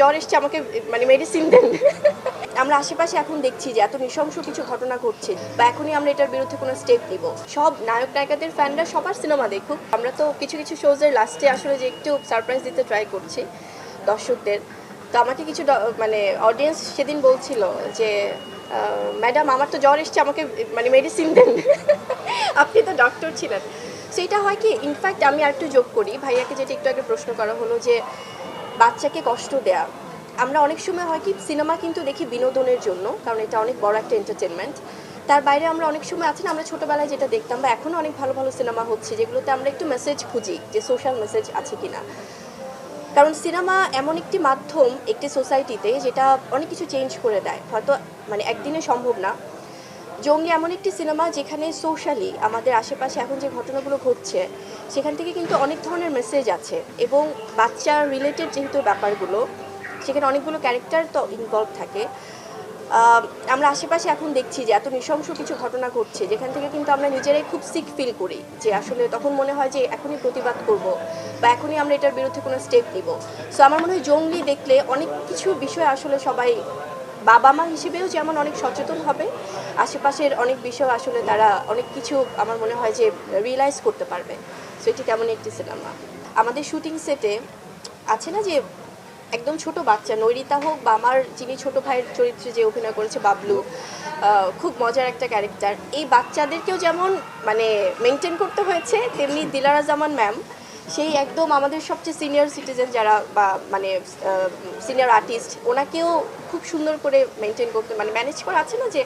জ্বর এসছে, আমাকে মানে মেডিসিন দেন। আমরা আশেপাশে এখন দেখছি যে এত নৃশংস কিছু ঘটনা ঘটছে বা এখনই আমরা এটার বিরুদ্ধে কোনো স্টেপ নিব। সব নায়ক নায়িকাদের ফ্যানরা সবার সিনেমা দেখুক। আমরা তো কিছু কিছু শোজের লাস্টে আসলে যে একটু সারপ্রাইজ দিতে ট্রাই করছি দর্শকদের। তো আমাকে কিছু মানে অডিয়েন্স সেদিন বলছিল যে ম্যাডাম আমার তো জ্বর এসছে, আমাকে মানে মেডিসিন দেন। আপনি তো ডক্টর ছিলেন। সেটা হয় কি ইনফ্যাক্ট আমি আরেকটু যোগ করি। ভাইয়াকে যেটা একটু আগে প্রশ্ন করা হলো যে বাচ্চাকে কষ্ট দেয়া। আমরা অনেক সময় হয় কি, সিনেমা কিন্তু দেখি বিনোদনের জন্য, কারণ এটা অনেক বড় একটা এন্টারটেনমেন্ট তার বাইরে আমরা অনেক সময় আছি না, আমরা ছোটোবেলায় যেটা দেখতাম বা এখনও অনেক ভালো ভালো সিনেমা হচ্ছে, যেগুলোতে আমরা একটু মেসেজ খুঁজি যে সোশ্যাল মেসেজ আছে কিনা। কারণ সিনেমা এমন একটি মাধ্যম, একটি সোসাইটিতে যেটা অনেক কিছু চেঞ্জ করে দেয়। হয়তো মানে একদিনে সম্ভব না। জঙ্গি এমন একটি সিনেমা যেখানে সোশ্যালি আমাদের আশেপাশে এখন যে ঘটনাগুলো ঘটছে সেখান থেকে কিন্তু অনেক ধরনের মেসেজ আছে এবং বাচ্চার রিলেটেড যেহেতু ব্যাপারগুলো, সেখানে অনেকগুলো ক্যারেক্টার তো ইনভলভ থাকে। আমরা আশেপাশে এখন দেখছি যে এত নৃশংস কিছু ঘটনা ঘটছে, যেখান থেকে কিন্তু আমরা নিজেরাই খুব সিক ফিল করি যে আসলে তখন মনে হয় যে এখনই প্রতিবাদ করব বা এখনই আমরা এটার বিরুদ্ধে কোনো স্টেপ নিব। সো আমার মনে হয় জঙ্গলি দেখলে অনেক কিছু বিষয় আসলে সবাই বাবা মা হিসেবেও যেমন অনেক সচেতন হবে, আশেপাশের অনেক বিষয় আসলে তারা অনেক কিছু আমার মনে হয় যে রিয়েলাইজ করতে পারবে। সো এটি তেমন একটি সিনেমা আমাদের শুটিং সেটে আছে না যে একদম ছোট বাচ্চা, নৈরিতা হোক বা আমার যিনি ছোট ভাইয়ের চরিত্রে যে অভিনয় করেছে বাবলু খুব মজার একটা ক্যারেক্টার এই বাচ্চাদেরকেও যেমন মানে মেনটেন করতে হয়েছে, তেমনি দিলারা জামান ম্যাম সেই একদম আমাদের সবচেয়ে সিনিয়র সিটিজেন যারা বা মানে সিনিয়র আর্টিস্ট ওনাকেও খুব সুন্দর করে মেনটেন করতে মানে ম্যানেজ করা আছে না যে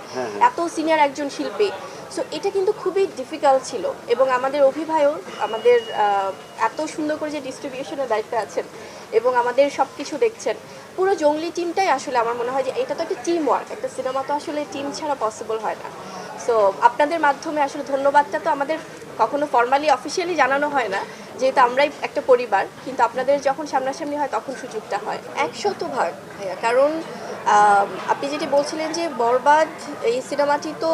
এত সিনিয়র একজন শিল্পী। সো এটা কিন্তু খুবই ডিফিকাল্ট ছিল এবং আমাদের অভিভাবক আমাদের এত সুন্দর করে যে ডিস্ট্রিবিউশনের দায়িত্বে আছেন এবং আমাদের সব কিছু দেখছেন পুরো জঙ্গলি টিমটাই আসলে আমার মনে হয় যে এটা তো একটা টিম ওয়ার্ক একটা সিনেমা তো আসলে টিম ছাড়া পসিবল হয় না। সো আপনাদের মাধ্যমে আসলে ধন্যবাদটা তো আমাদের কখনো ফর্মালি অফিসিয়ালি জানানো হয় না যেহেতু আমরাই একটা পরিবার কিন্তু আপনাদের যখন সামনাসামনি হয় তখন সুযোগটা হয়। একশত ভাগ ভাইয়া, কারণ আপনি যেটি বলছিলেন যে বরবাদ এই সিনেমাটি তো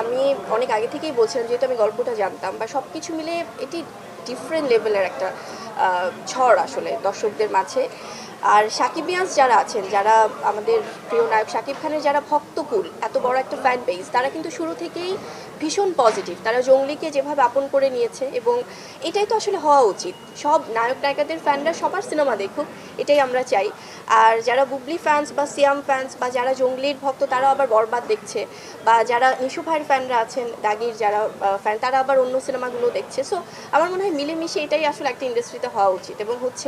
আমি অনেক আগে থেকেই বলছিলাম যেহেতু আমি গল্পটা জানতাম বা সব কিছু মিলে এটি ডিফারেন্ট লেভেলের একটা ঝড় আসলে দর্শকদের মাঝে। আর সাকিব সাকিবিয়ান্স যারা আছেন, যারা আমাদের প্রিয় নায়ক শাকিব খানের যারা ভক্তকুল, এত বড় একটা ফ্যান বেস তারা কিন্তু শুরু থেকেই ভীষণ পজিটিভ তারা জঙ্গলিকে যেভাবে আপন করে নিয়েছে এবং এটাই তো আসলে হওয়া উচিত। সব নায়ক নায়িকাদের ফ্যানরা সবার সিনেমা দেখুক, এটাই আমরা চাই। আর যারা বুবলি ফ্যান্স বা সিয়াম ফ্যান্স বা যারা জঙ্গলির ভক্ত তারা আবার বরবাদ দেখছে। বা যারা নিশু ভাইয়ের ফ্যানরা আছেন, দাগির যারা ফ্যান তারা আবার অন্য সিনেমাগুলো দেখছে। সো আমার মনে হয় মিলেমিশে এটাই আসলে একটা ইন্ডাস্ট্রিতে হওয়া উচিত এবং হচ্ছে